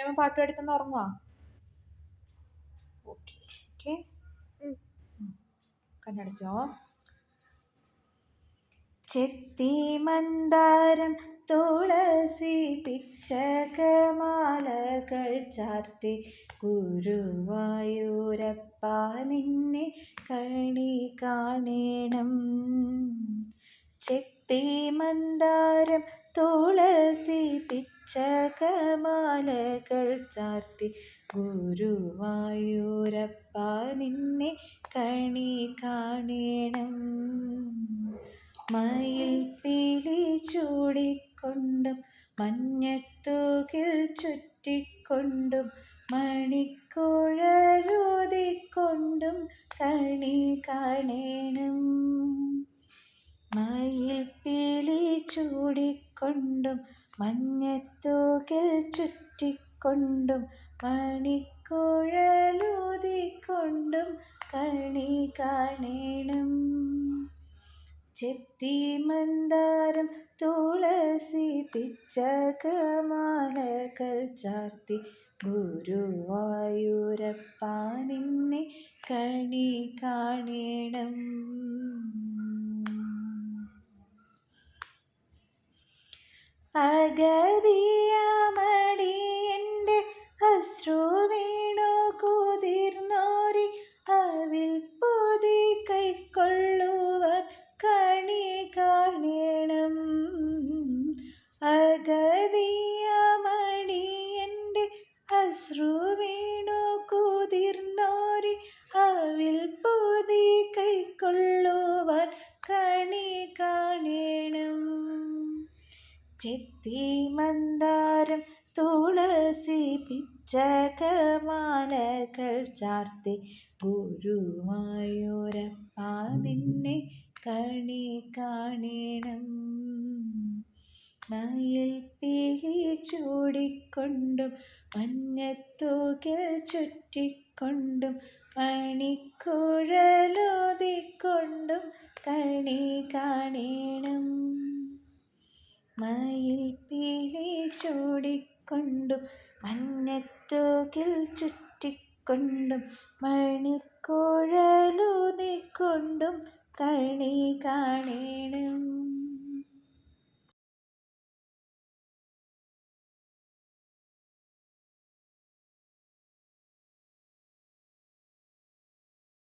ഞാൻ പാട്ട് പാടിത്തന്ന് ഉറങ്ങുവാ. Okay okay. കണ്ണടച്ചോ. ചെത്തി മന്ദാരം തുളസി പിച്ചകമാലകൾ ചാർത്തി ഗുരുവായൂരപ്പ നിന്നെ കണി കാണേണം. ചെത്തി മന്ദാരം തുളസി പിച്ചകമാലകൾ ചാർത്തി ഗുരുവായൂരപ്പ നിന്നെ കണി കാണേണം. മയിൽ പീലി ചൂടിക്കൊണ്ടും മഞ്ഞത്തൂകിൽ ചുറ്റിക്കൊണ്ടും മണിക്കുഴലൂതിക്കൊണ്ടും കണി കാണേണം. മയിൽ പീലി ചൂടിക്കൊണ്ടും മഞ്ഞത്തൂകിൽ ചുറ്റിക്കൊണ്ടും മണിക്കുഴലൂതിക്കൊണ്ടും കണി കാണേണം. ചെത്തി മന്ദാരം തുളസി പിച്ചകമാലകൾ ചാർത്തി ഗുരുവായൂരപ്പാനിന്നെ കണി കാണണം. അഗതിയമടി എന്റെ അശ്രു വീണു കുതിർന്നോരി അവിൽ പൊതി കൈക്കൊള്ളുവർ കണി കാണണം അഗതിയമടി എന്റെ അശ്രു വീണു കുതിർന്നോരി അവിൽ പൊതി കൈക്കൊള്ളുവാൻ ചെത്തി മന്ദാരം തുളസി പിച്ചകമാലകൾ ചാർത്തി ഗുരുവായൂരപ്പ നിന്നെ കണി കാണണം. മയിൽ പിലി ചൂടിക്കൊണ്ടും മഞ്ഞത്തൂകിൽ ചുറ്റിക്കൊണ്ടും മണിക്കുഴലോതിക്കൊണ്ടും കണി കാണണം. മയിൽ പീലി ചൂടിക്കൊണ്ടും മഞ്ഞത്തോകിൽ ചുറ്റിക്കൊണ്ടും മണിക്കുഴലൂതിക്കൊണ്ടും കണി കാണണം